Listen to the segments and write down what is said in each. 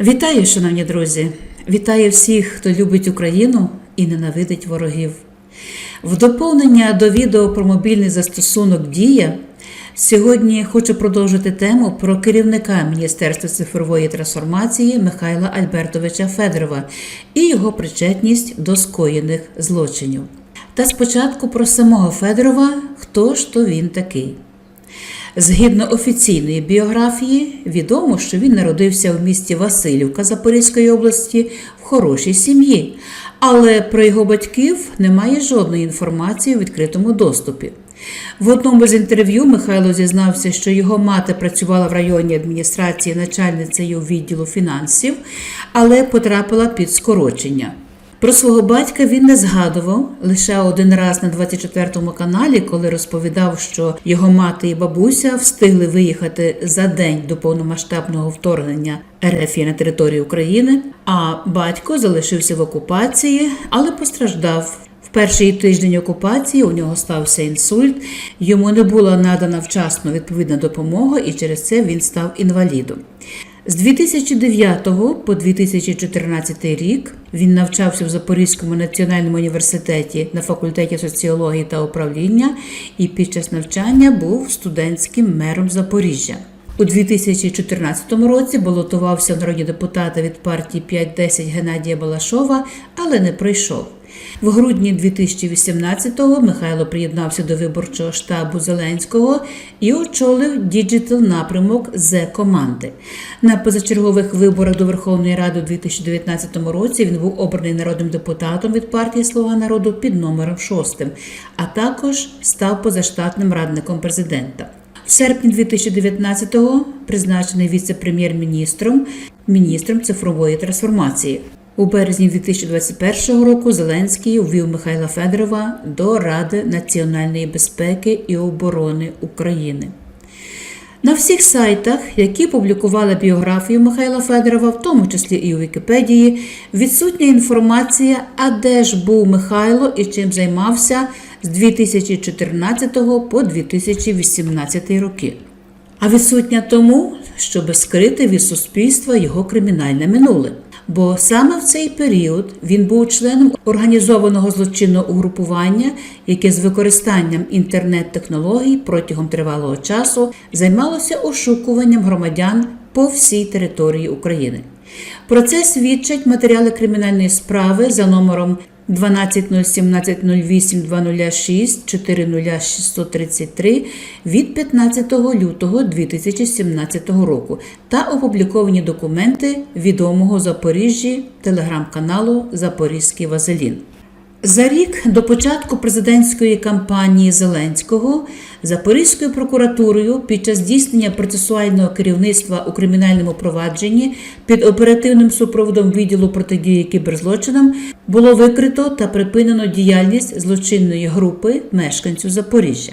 Вітаю, шановні друзі! Вітаю всіх, хто любить Україну і ненавидить ворогів. В доповнення до відео про мобільний застосунок Дія сьогодні хочу продовжити тему про керівника Міністерства цифрової трансформації Михайла Альбертовича Федорова і його причетність до скоєних злочинів. Та спочатку про самого Федорова, хто ж то він такий. Згідно офіційної біографії, відомо, що він народився в місті Васильівка Запорізької області в хорошій сім'ї, але про його батьків немає жодної інформації у відкритому доступі. В одному з інтерв'ю Михайло зізнався, що його мати працювала в районній адміністрації начальницею відділу фінансів, але потрапила під скорочення. Про свого батька він не згадував лише один раз на 24 каналі, коли розповідав, що його мати і бабуся встигли виїхати за день до повномасштабного вторгнення РФ на територію України. А батько залишився в окупації, але постраждав. Перший тиждень окупації у нього стався інсульт. Йому не була надана вчасно відповідна допомога, і через це він став інвалідом. З 2009 по 2014 рік він навчався в Запорізькому національному університеті на факультеті соціології та управління і під час навчання був студентським мером Запоріжжя. У 2014 році балотувався народні депутати від партії 5-10 Геннадія Балашова, але не пройшов. В грудні 2018-го Михайло приєднався до виборчого штабу Зеленського і очолив діджитал напрямок з команди. На позачергових виборах до Верховної Ради у 2019 році він був обраний народним депутатом від партії Слуга народу під номером 6, а також став позаштатним радником президента. В серпні 2019-го призначений віце-прем'єр-міністром, міністром цифрової трансформації. У березні 2021 року Зеленський ввів Михайла Федорова до Ради національної безпеки і оборони України. На всіх сайтах, які публікували біографію Михайла Федорова, в тому числі і у Вікіпедії, відсутня інформація, а де ж був Михайло і чим займався з 2014 по 2018 роки. А відсутня тому, щоб скрити від суспільства його кримінальне минуле. Бо саме в цей період він був членом організованого злочинного угрупування, яке з використанням інтернет-технологій протягом тривалого часу займалося ошукуванням громадян по всій території України. Про це свідчать матеріали кримінальної справи за номером 12.07.08.206.40633 від 15 лютого 2017 року та опубліковані документи відомого Запоріжжі телеграм-каналу Запорізький Вазелін. За рік до початку президентської кампанії Зеленського Запорізькою прокуратурою під час здійснення процесуального керівництва у кримінальному провадженні під оперативним супроводом відділу протидії кіберзлочинам було викрито та припинено діяльність злочинної групи мешканців Запоріжжя.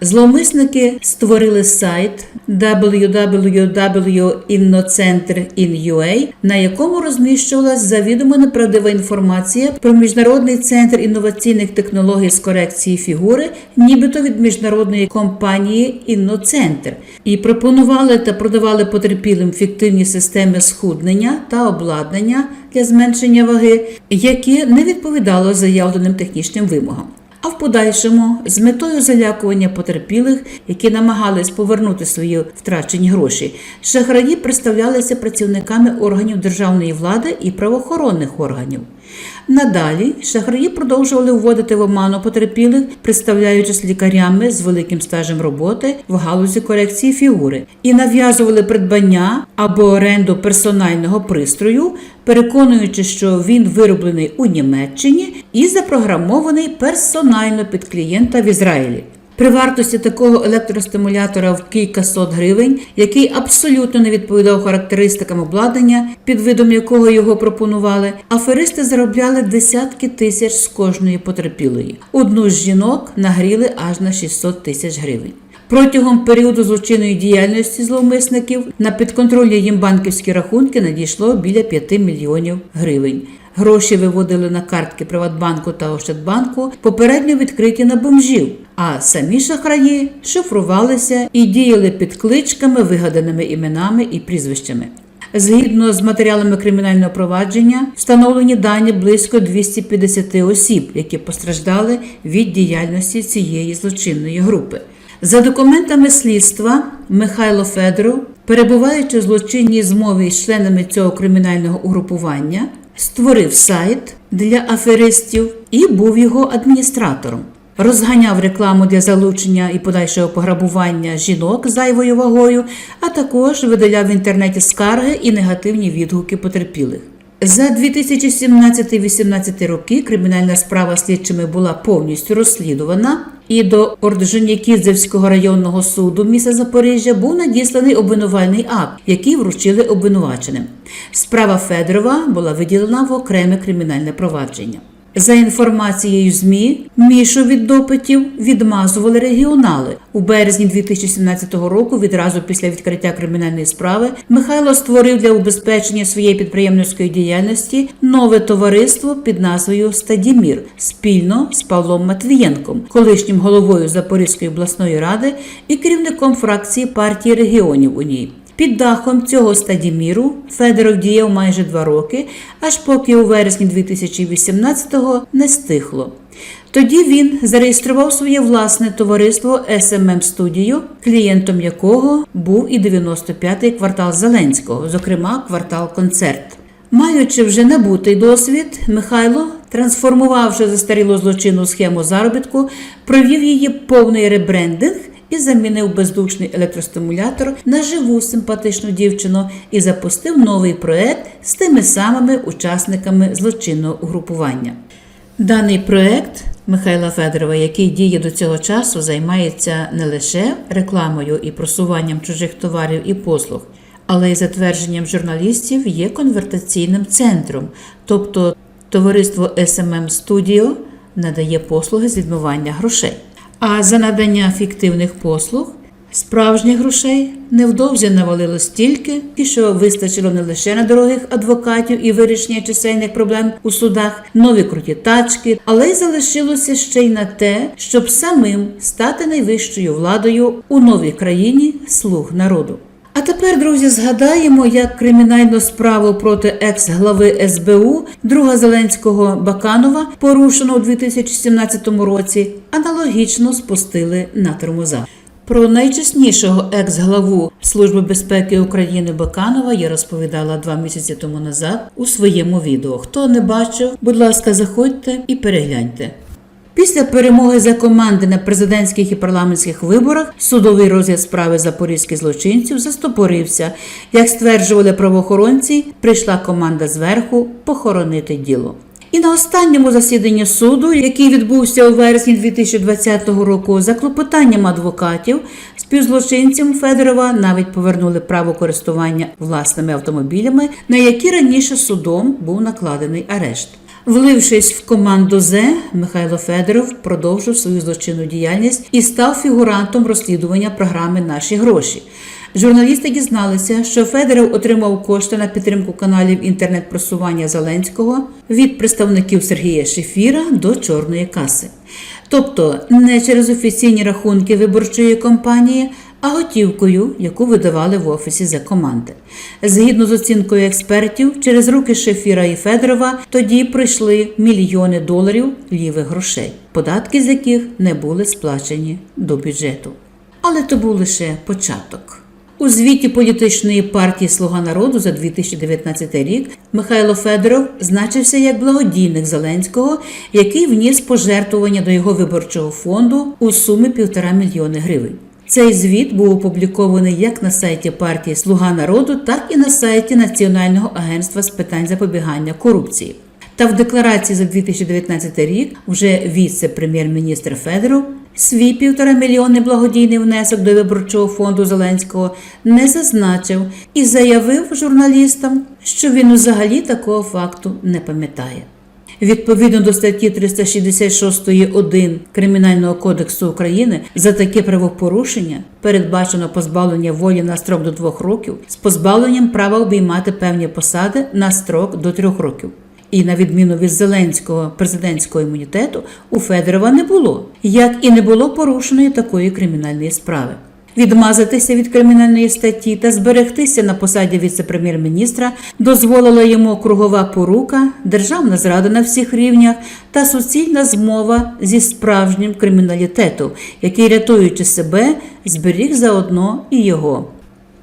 Зловмисники створили сайт www.innocenter.in.ua, на якому розміщувалась завідомо неправдива інформація про міжнародний центр інноваційних технологій з корекції фігури, нібито від міжнародної компанії Інноцентр, і пропонували та продавали потерпілим фіктивні системи схуднення та обладнання для зменшення ваги, які не відповідали заявленим технічним вимогам. А в подальшому, з метою залякування потерпілих, які намагались повернути свої втрачені гроші, шахраї представлялися працівниками органів державної влади і правоохоронних органів. Надалі шахраї продовжували вводити в оману потерпілих, представляючись лікарями з великим стажем роботи в галузі корекції фігури, і нав'язували придбання або оренду персонального пристрою, переконуючи, що він вироблений у Німеччині і запрограмований персонально під клієнта в Ізраїлі. При вартості такого електростимулятора в кількасот гривень, який абсолютно не відповідав характеристикам обладнання, під видом якого його пропонували, аферисти заробляли десятки тисяч з кожної потерпілої. Одну з жінок нагріли аж на 600 тисяч гривень. Протягом періоду злочинної діяльності зловмисників на підконтрольні їм банківські рахунки надійшло біля 5 мільйонів гривень. Гроші виводили на картки Приватбанку та Ощадбанку, попередньо відкриті на бомжів, а самі шахраї шифрувалися і діяли під кличками, вигаданими іменами і прізвищами. Згідно з матеріалами кримінального провадження, встановлені дані близько 250 осіб, які постраждали від діяльності цієї злочинної групи. За документами слідства, Михайло Федоров, перебуваючи в злочинній змові з членами цього кримінального угрупування, створив сайт для аферистів і був його адміністратором. Розганяв рекламу для залучення і подальшого пограбування жінок зайвою вагою, а також видаляв в інтернеті скарги і негативні відгуки потерпілих. За 2017-18 роки кримінальна справа слідчими була повністю розслідувана, і до Орджонікідзевського районного суду міста Запоріжжя був надісланий обвинувальний акт, який вручили обвинуваченим. Справа Федорова була виділена в окреме кримінальне провадження. За інформацією ЗМІ, Мішу від допитів відмазували регіонали. У березні 2017 року, відразу після відкриття кримінальної справи, Михайло створив для убезпечення своєї підприємницької діяльності нове товариство під назвою Стадімір спільно з Павлом Матвієнком, колишнім головою Запорізької обласної ради і керівником фракції партії регіонів у ній. Під дахом цього стадіміру Федоров діяв майже два роки, аж поки у вересні 2018-го не стихло. Тоді він зареєстрував своє власне товариство SMM Studio, клієнтом якого був і 95-й квартал Зеленського, зокрема квартал Концерт. Маючи вже набутий досвід, Михайло, трансформувавши застарілу злочинну схему заробітку, провів її повний ребрендинг і замінив бездушний електростимулятор на живу симпатичну дівчину і запустив новий проект з тими самими учасниками злочинного угрупування. Даний проект Михайла Федорова, який діє до цього часу, займається не лише рекламою і просуванням чужих товарів і послуг, але й затвердженням журналістів є конвертаційним центром, тобто товариство SMM Studio надає послуги з відмивання грошей. А за надання фіктивних послуг справжніх грошей невдовзі навалило стільки, і що вистачило не лише на дорогих адвокатів і вирішення чисельних проблем у судах, нові круті тачки, але й залишилося ще й на те, щоб самим стати найвищою владою у новій країні слуг народу. А тепер, друзі, згадаємо, як кримінальну справу проти екс-глави СБУ друга Зеленського Баканова, порушено у 2017 році, аналогічно спустили на тормоза. Про найчеснішого екс-главу Служби безпеки України Баканова я розповідала два місяці тому назад у своєму відео. Хто не бачив, будь ласка, заходьте і перегляньте. Після перемоги за команди на президентських і парламентських виборах судовий розгляд справи запорізьких злочинців застопорився. Як стверджували правоохоронці, прийшла команда зверху похоронити діло. І на останньому засіданні суду, який відбувся у вересні 2020 року, за клопотанням адвокатів, співзлочинцям Федорова навіть повернули право користування власними автомобілями, на які раніше судом був накладений арешт. Влившись в команду З, Михайло Федоров продовжив свою злочинну діяльність і став фігурантом розслідування програми Наші гроші. Журналісти дізналися, що Федоров отримав кошти на підтримку каналів інтернет-просування Зеленського від представників Сергія Шефіра до чорної каси. Тобто не через офіційні рахунки виборчої кампанії, а готівкою, яку видавали в офісі за команди. Згідно з оцінкою експертів, через руки Шефіра і Федорова тоді прийшли мільйони доларів лівих грошей, податки з яких не були сплачені до бюджету. Але то був лише початок. У звіті політичної партії Слуга народу за 2019 рік Михайло Федоров значився як благодійник Зеленського, який вніс пожертвування до його виборчого фонду у сумі півтора мільйони гривень. Цей звіт був опублікований як на сайті партії Слуга народу, так і на сайті Національного агентства з питань запобігання корупції. Та в декларації за 2019 рік вже віце-прем'єр-міністр Федоров свій півтора мільйони благодійний внесок до виборчого фонду Зеленського не зазначив і заявив журналістам, що він взагалі такого факту не пам'ятає. Відповідно до статті 366.1 Кримінального кодексу України за таке правопорушення передбачено позбавлення волі на строк до двох років з позбавленням права обіймати певні посади на строк до трьох років. І на відміну від Зеленського президентського імунітету у Федорова не було, як і не було порушеної такої кримінальної справи. Відмазатися від кримінальної статті та зберегтися на посаді віце-прем'єр-міністра дозволила йому кругова порука, державна зрада на всіх рівнях та суцільна змова зі справжнім криміналітетом, який, рятуючи себе, зберіг заодно і його.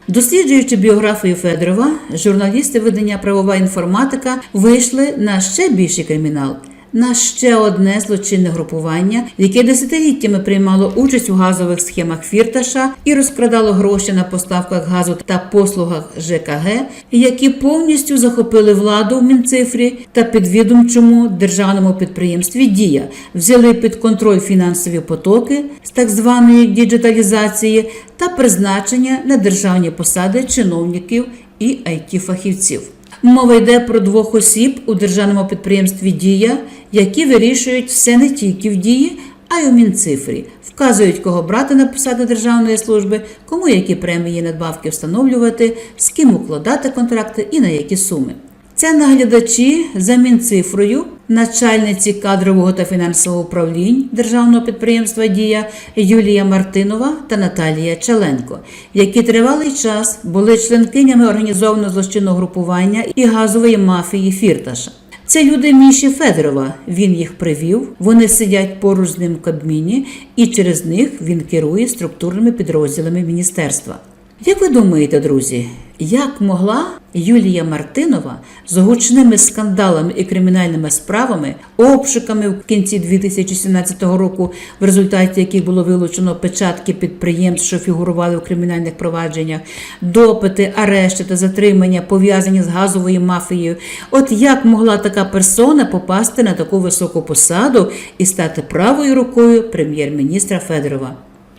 Досліджуючи біографію Федорова, журналісти видання Правова інформатика вийшли на ще більший кримінал. На ще одне злочинне групування, яке десятиліттями приймало участь у газових схемах Фірташа і розкрадало гроші на поставках газу та послугах ЖКГ, які повністю захопили владу в Мінцифрі та підвідомчому державному підприємстві Дія, взяли під контроль фінансові потоки з так званої діджиталізації та призначення на державні посади чиновників і it фахівців Мова йде про двох осіб у державному підприємстві Дія, які вирішують все не тільки в дії, а й у Мінцифрі, вказують, кого брати на посади державної служби, кому які премії надбавки встановлювати, з ким укладати контракти і на які суми. Це наглядачі за Мінцифрою, начальниці кадрового та фінансового управлінь державного підприємства Дія Юлія Мартинова та Наталія Челенко, які тривалий час були членкинями організованого злочинного групування і газової мафії Фірташа. Це люди Міші Федорова. Він їх привів. Вони сидять поруч з ним в кабміні, і через них він керує структурними підрозділами міністерства. Як ви думаєте, друзі, як могла Юлія Мартинова з гучними скандалами і кримінальними справами, обшуками в кінці 2017 року, в результаті яких було вилучено печатки підприємств, що фігурували в кримінальних провадженнях, допити, арешти та затримання пов'язані з газовою мафією? От як могла така персона попасти на таку високу посаду і стати правою рукою прем'єр-міністра Федорова?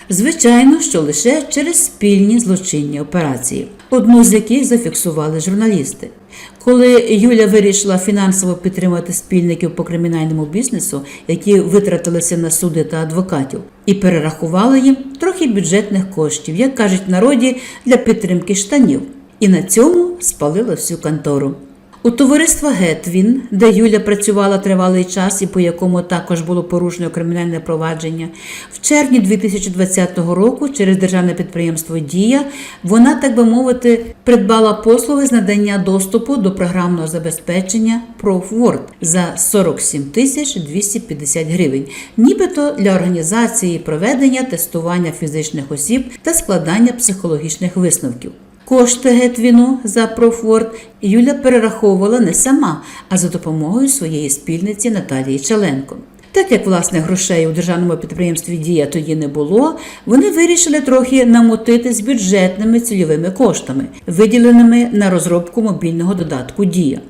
Звичайно, що лише через спільні злочинні операції, одну з яких зафіксували журналісти. Коли Юля вирішила фінансово підтримати спільників по кримінальному бізнесу, які витратилися на суди та адвокатів, і перерахувала їм трохи бюджетних коштів, як кажуть народі, для підтримки штанів, і на цьому спалила всю контору. У товариства Гетвін, де Юля працювала тривалий час і по якому також було порушено кримінальне провадження, в червні 2020 року через державне підприємство Дія вона, так би мовити, придбала послуги з надання доступу до програмного забезпечення ProFword за 47 тисяч 250 гривень, нібито для організації проведення тестування фізичних осіб та складання психологічних висновків. Кошти Гетвіну за профворд Юля перераховувала не сама, а за допомогою своєї спільниці Наталії Чаленко. Так як власне грошей у державному підприємстві Дія тоді не було, вони вирішили трохи намотити з бюджетними цільовими коштами, виділеними на розробку мобільного додатку Дія.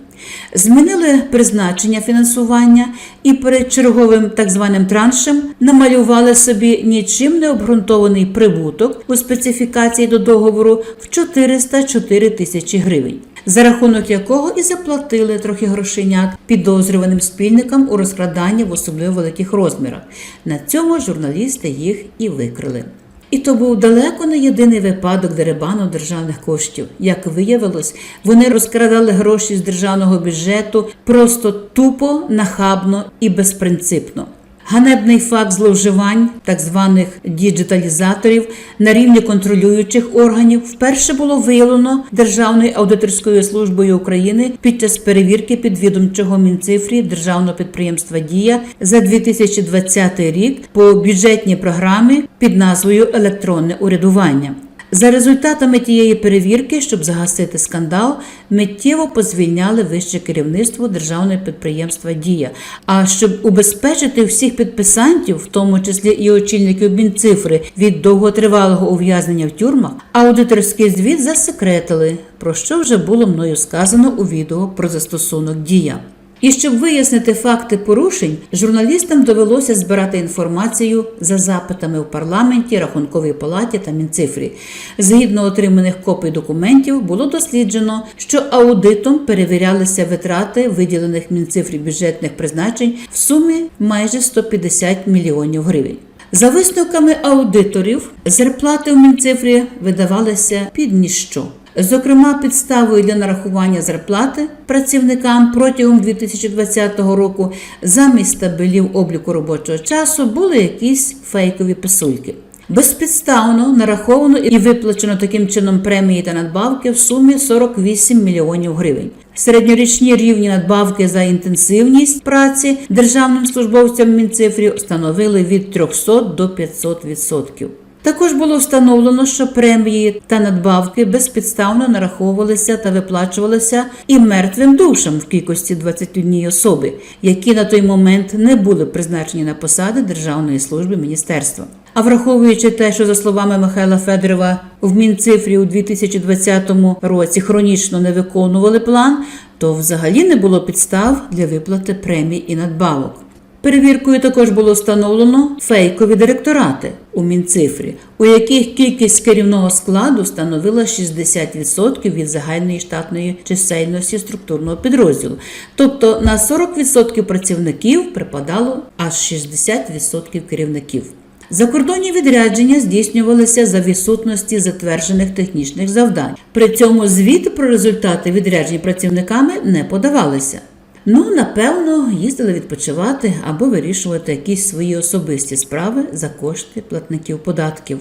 Змінили призначення фінансування і перед черговим так званим траншем намалювали собі нічим не обґрунтований прибуток у специфікації до договору в 404 тисячі гривень. За рахунок якого і заплатили трохи грошенят підозрюваним спільникам у розкраданні в особливо великих розмірах. На цьому журналісти їх і викрили. І то був далеко не єдиний випадок деребану державних коштів. Як виявилось, вони розкрадали гроші з державного бюджету просто тупо, нахабно і безпринципно. Ганебний факт зловживань так званих діджиталізаторів на рівні контролюючих органів вперше було виявлено Державною аудиторською службою України під час перевірки підвідомчого мінцифрі державного підприємства Дія за 2020 рік по бюджетній програмі під назвою Електронне урядування. За результатами тієї перевірки, щоб загасити скандал, миттєво позвільняли вище керівництво державного підприємства Дія. А щоб убезпечити всіх підписантів, в тому числі і очільників Мінцифри, від довготривалого ув'язнення в тюрмах, аудиторський звіт засекретили, про що вже було мною сказано у відео про застосунок Дія. І щоб вияснити факти порушень, журналістам довелося збирати інформацію за запитами у парламенті, рахунковій палаті та Мінцифрі. Згідно отриманих копій документів, було досліджено, що аудитом перевірялися витрати виділених Мінцифрі бюджетних призначень в сумі майже 150 мільйонів гривень. За висновками аудиторів, зарплати у Мінцифрі видавалися під ніщо. Зокрема, підставою для нарахування зарплати працівникам протягом 2020 року замість табелів обліку робочого часу були якісь фейкові писульки. Безпідставно нараховано і виплачено таким чином премії та надбавки в сумі 48 мільйонів гривень. Середньорічні рівні надбавки за інтенсивність праці державним службовцям Мінцифрі становили від 300 до 500 відсотків. Також було встановлено, що премії та надбавки безпідставно нараховувалися та виплачувалися і мертвим душам в кількості 21 особи, які на той момент не були призначені на посади Державної служби міністерства. А враховуючи те, що за словами Михайла Федорова в Мінцифрі у 2020 році хронічно не виконували план, то взагалі не було підстав для виплати премій і надбавок. Перевіркою також було встановлено фейкові директорати у Мінцифрі, у яких кількість керівного складу становила 60% від загальної штатної чисельності структурного підрозділу. Тобто на 40% працівників припадало аж 60% керівників. Закордонні відрядження здійснювалися за відсутності затверджених технічних завдань. При цьому звіти про результати відряджень працівниками не подавалися. Ну, напевно, їздили відпочивати або вирішувати якісь свої особисті справи за кошти платників податків.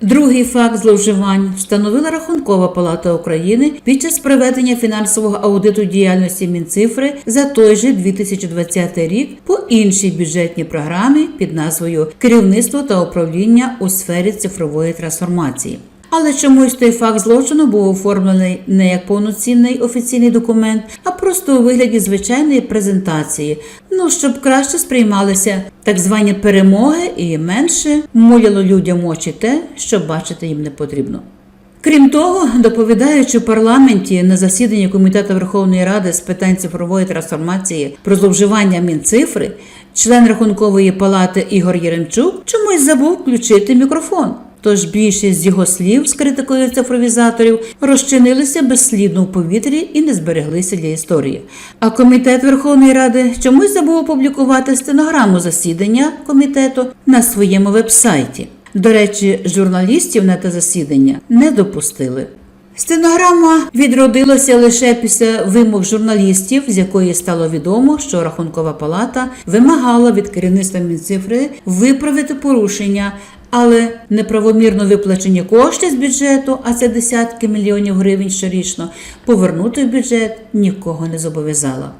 Другий факт зловживань встановила Рахункова палата України під час проведення фінансового аудиту діяльності Мінцифри за той же 2020 рік по іншій бюджетній програмі під назвою Керівництво та управління у сфері цифрової трансформації. Але чомусь той факт злочину був оформлений не як повноцінний офіційний документ, а просто у вигляді звичайної презентації. Ну щоб краще сприймалися так звані перемоги і менше муляло людям очі те, що бачити їм не потрібно. Крім того, доповідаючи в парламенті на засіданні Комітету Верховної Ради з питань цифрової трансформації про зловживання Мінцифри, член рахункової палати Ігор Єремчук чомусь забув включити мікрофон. Тож більшість з його слів з критикою цифровізаторів розчинилися безслідно в повітрі і не збереглися для історії. А комітет Верховної Ради чомусь забув опублікувати стенограму засідання комітету на своєму вебсайті. До речі, журналістів на те засідання не допустили. Стенограма відродилася лише після вимог журналістів, з якої стало відомо, що Рахункова палата вимагала від керівництва Мінцифри виправити порушення, але неправомірно виплачені кошти з бюджету, а це десятки мільйонів гривень щорічно, повернути в бюджет нікого не зобов'язала.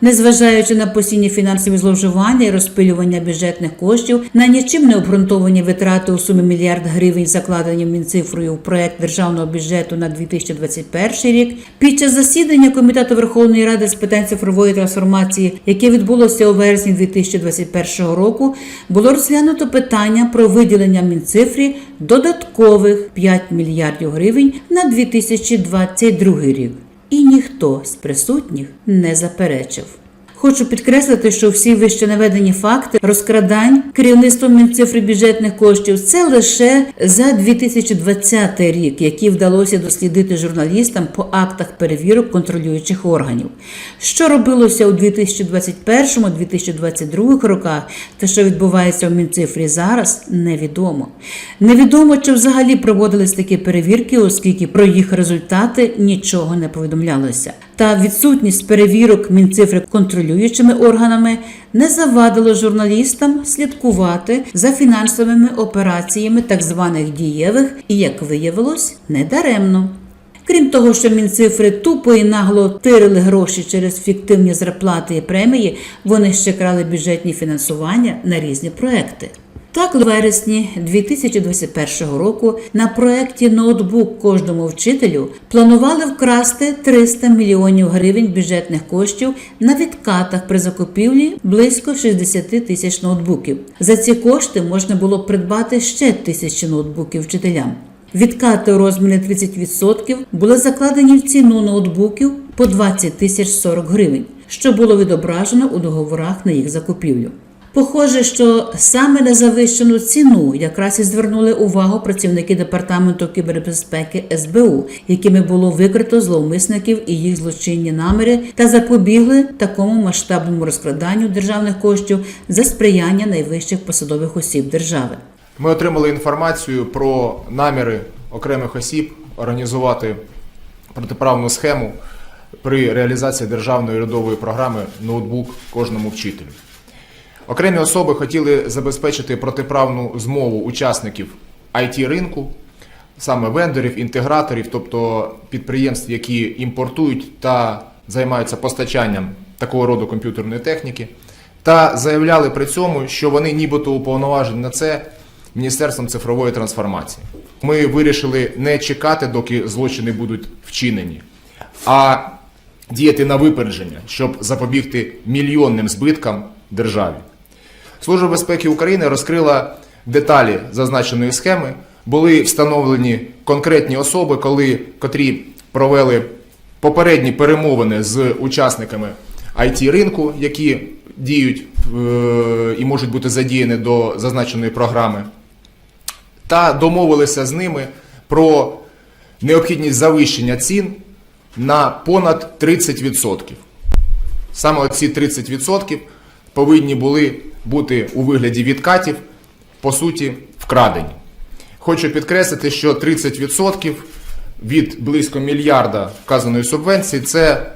Незважаючи на постійні фінансові зловживання і розпилювання бюджетних коштів, на нічим не обґрунтовані витрати у сумі мільярд гривень, закладені Мінцифрою в проект державного бюджету на 2021 рік, під час засідання Комітету Верховної Ради з питань цифрової трансформації, яке відбулося у вересні 2021 року, було розглянуто питання про виділення Мінцифрі додаткових 5 мільярдів гривень на 2022 рік і ніхто з присутніх не заперечив. Хочу підкреслити, що всі вище наведені факти розкрадань керівництвом Мінцифри бюджетних коштів це лише за 2020 рік, які вдалося дослідити журналістам по актах перевірок контролюючих органів. Що робилося у 2021-2022 роках, та що відбувається в Мінцифрі зараз, невідомо. Невідомо, чи взагалі проводились такі перевірки, оскільки про їх результати нічого не повідомлялося. Та відсутність перевірок Мінцифри контролюючими органами не завадило журналістам слідкувати за фінансовими операціями так званих дієвих і, як виявилось, недаремно. Крім того, що мінцифри тупо і нагло тирили гроші через фіктивні зарплати і премії, вони ще крали бюджетні фінансування на різні проекти. Так, у вересні 2021 року на проєкті ноутбук кожному вчителю планували вкрасти 300 мільйонів гривень бюджетних коштів на відкатах при закупівлі близько 60 тисяч ноутбуків. За ці кошти можна було придбати ще тисячі ноутбуків вчителям. Відкати у розмірі 30% були закладені в ціну ноутбуків по 20 тисяч 40 гривень, що було відображено у договорах на їх закупівлю. Похоже, що саме на завищену ціну якраз і звернули увагу працівники департаменту кібербезпеки СБУ, якими було викрито зловмисників і їх злочинні наміри, та запобігли такому масштабному розкраданню державних коштів за сприяння найвищих посадових осіб держави. Ми отримали інформацію про наміри окремих осіб організувати протиправну схему при реалізації державної урядової програми ноутбук кожному вчителю. Окремі особи хотіли забезпечити протиправну змову учасників it ринку, саме вендорів, інтеграторів, тобто підприємств, які імпортують та займаються постачанням такого роду комп'ютерної техніки, та заявляли при цьому, що вони нібито уповноважені на це Міністерством цифрової трансформації. Ми вирішили не чекати, доки злочини будуть вчинені, а діяти на випередження, щоб запобігти мільйонним збиткам державі. Служба безпеки України розкрила деталі зазначеної схеми. Були встановлені конкретні особи, коли, котрі провели попередні перемовини з учасниками it ринку, які діють е, і можуть бути задіяні до зазначеної програми, та домовилися з ними про необхідність завищення цін на понад 30%. Саме ці 30% повинні були бути у вигляді відкатів, по суті, вкрадені. Хочу підкреслити, що 30% від близько мільярда вказаної субвенції це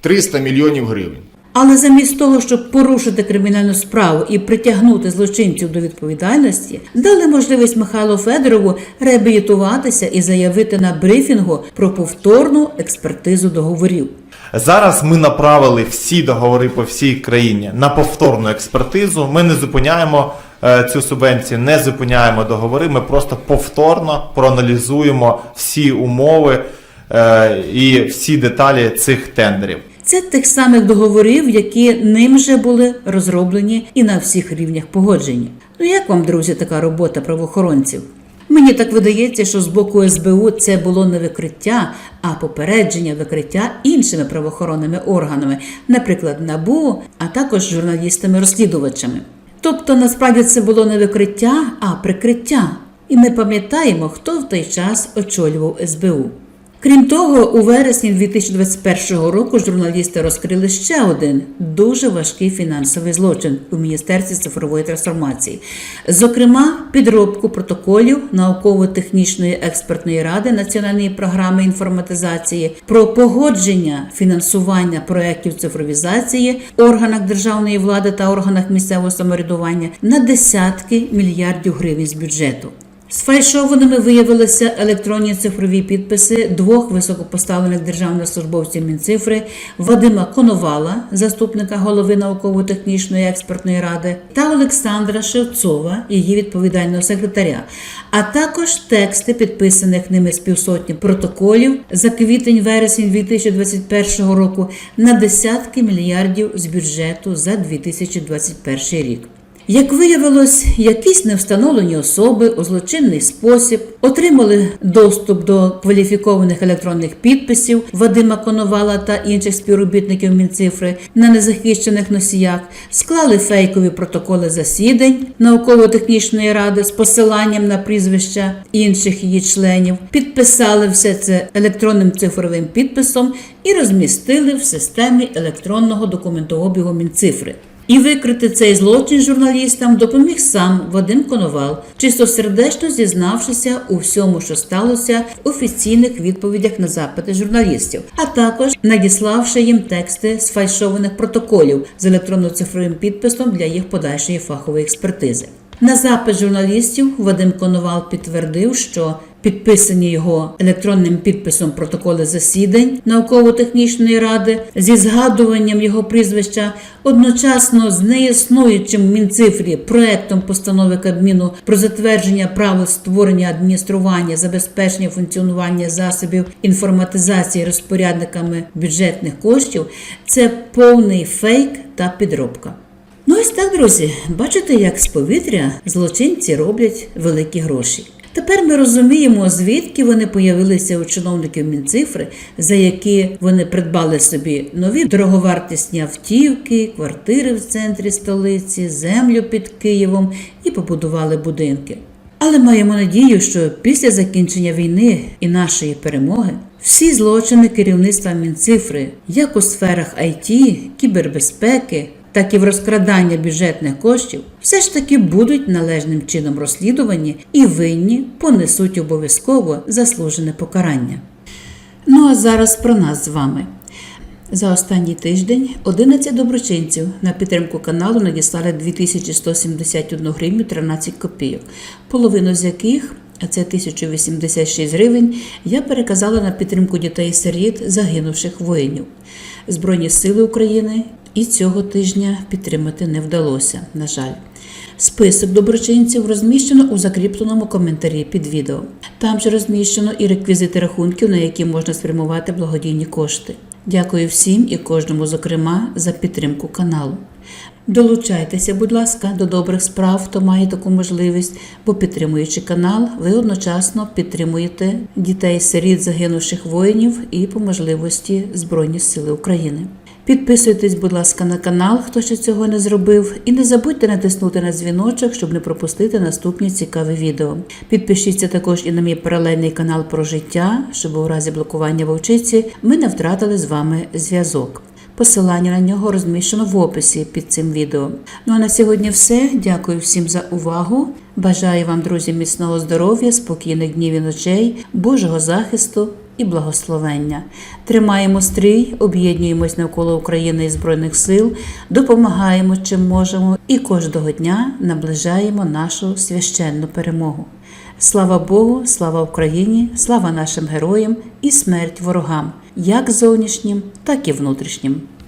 300 мільйонів гривень. Але замість того, щоб порушити кримінальну справу і притягнути злочинців до відповідальності, дали можливість Михайлу Федорову реабілітуватися і заявити на брифінгу про повторну експертизу договорів. Зараз ми направили всі договори по всій країні на повторну експертизу. Ми не зупиняємо е, цю субвенцію, не зупиняємо договори. Ми просто повторно проаналізуємо всі умови е, і всі деталі цих тендерів. Це тих самих договорів, які ним вже були розроблені і на всіх рівнях погоджені. Ну як вам, друзі, така робота правоохоронців? Мені так видається, що з боку СБУ це було не викриття, а попередження викриття іншими правоохоронними органами, наприклад, НАБУ, а також журналістами-розслідувачами. Тобто, насправді це було не викриття, а прикриття. І ми пам'ятаємо, хто в той час очолював СБУ. Крім того, у вересні 2021 року журналісти розкрили ще один дуже важкий фінансовий злочин у Міністерстві цифрової трансформації, зокрема, підробку протоколів науково-технічної експертної ради національної програми інформатизації про погодження фінансування проєктів цифровізації органах державної влади та органах місцевого самоврядування на десятки мільярдів гривень з бюджету. Сфальшованими виявилися електронні цифрові підписи двох високопоставлених державних службовців Мінцифри Вадима Коновала, заступника голови науково-технічної експертної ради, та Олександра Шевцова, її відповідального секретаря, а також тексти підписаних ними з півсотні протоколів за квітень-вересень 2021 року на десятки мільярдів з бюджету за 2021 рік. Як виявилось, якісь невстановлені особи у злочинний спосіб отримали доступ до кваліфікованих електронних підписів Вадима Коновала та інших співробітників Мінцифри на незахищених носіях, склали фейкові протоколи засідань науково-технічної ради з посиланням на прізвища інших її членів, підписали все це електронним цифровим підписом і розмістили в системі електронного документообігу Мінцифри. І викрити цей злочин журналістам допоміг сам Вадим Коновал, чистосердечно зізнавшися у всьому, що сталося в офіційних відповідях на запити журналістів, а також надіславши їм тексти сфальшованих протоколів з електронно-цифровим підписом для їх подальшої фахової експертизи. На запит журналістів Вадим Коновал підтвердив, що підписані його електронним підписом протоколи засідань науково-технічної ради зі згадуванням його прізвища одночасно з неіснуючим в Мінцифрі проектом постанови Кабміну про затвердження правил створення адміністрування, забезпечення функціонування засобів інформатизації розпорядниками бюджетних коштів це повний фейк та підробка. Ну ось так, друзі, бачите, як з повітря злочинці роблять великі гроші. Тепер ми розуміємо, звідки вони появилися у чиновників Мінцифри, за які вони придбали собі нові дороговартісні автівки, квартири в центрі столиці, землю під Києвом і побудували будинки. Але маємо надію, що після закінчення війни і нашої перемоги всі злочини керівництва Мінцифри, як у сферах IT, кібербезпеки, так і в розкрадання бюджетних коштів, все ж таки будуть належним чином розслідувані і винні понесуть обов'язково заслужене покарання. Ну а зараз про нас з вами. За останній тиждень 11 доброчинців на підтримку каналу надіслали 2171 гривню 13 копійок, половину з яких а це 1086 гривень, я переказала на підтримку дітей-сиріт загинувших воїнів. Збройні сили України і цього тижня підтримати не вдалося, на жаль. Список доброчинців розміщено у закріпленому коментарі під відео. Там же розміщено і реквізити рахунків, на які можна спрямувати благодійні кошти. Дякую всім і кожному, зокрема, за підтримку каналу. Долучайтеся, будь ласка, до добрих справ, хто має таку можливість, бо підтримуючи канал, ви одночасно підтримуєте дітей-сиріт загинувших воїнів і по можливості Збройні Сили України. Підписуйтесь, будь ласка, на канал, хто ще цього не зробив, і не забудьте натиснути на дзвіночок, щоб не пропустити наступні цікаві відео. Підпишіться також і на мій паралельний канал про життя, щоб у разі блокування вовчиці ми не втратили з вами зв'язок. Посилання на нього розміщено в описі під цим відео. Ну а на сьогодні все. Дякую всім за увагу. Бажаю вам, друзі, міцного здоров'я, спокійних днів і ночей, Божого захисту і благословення. Тримаємо стрій, об'єднуємось навколо України і Збройних сил, допомагаємо чим можемо і кожного дня наближаємо нашу священну перемогу. Слава Богу, слава Україні, слава нашим героям і смерть ворогам, як зовнішнім, так і внутрішнім.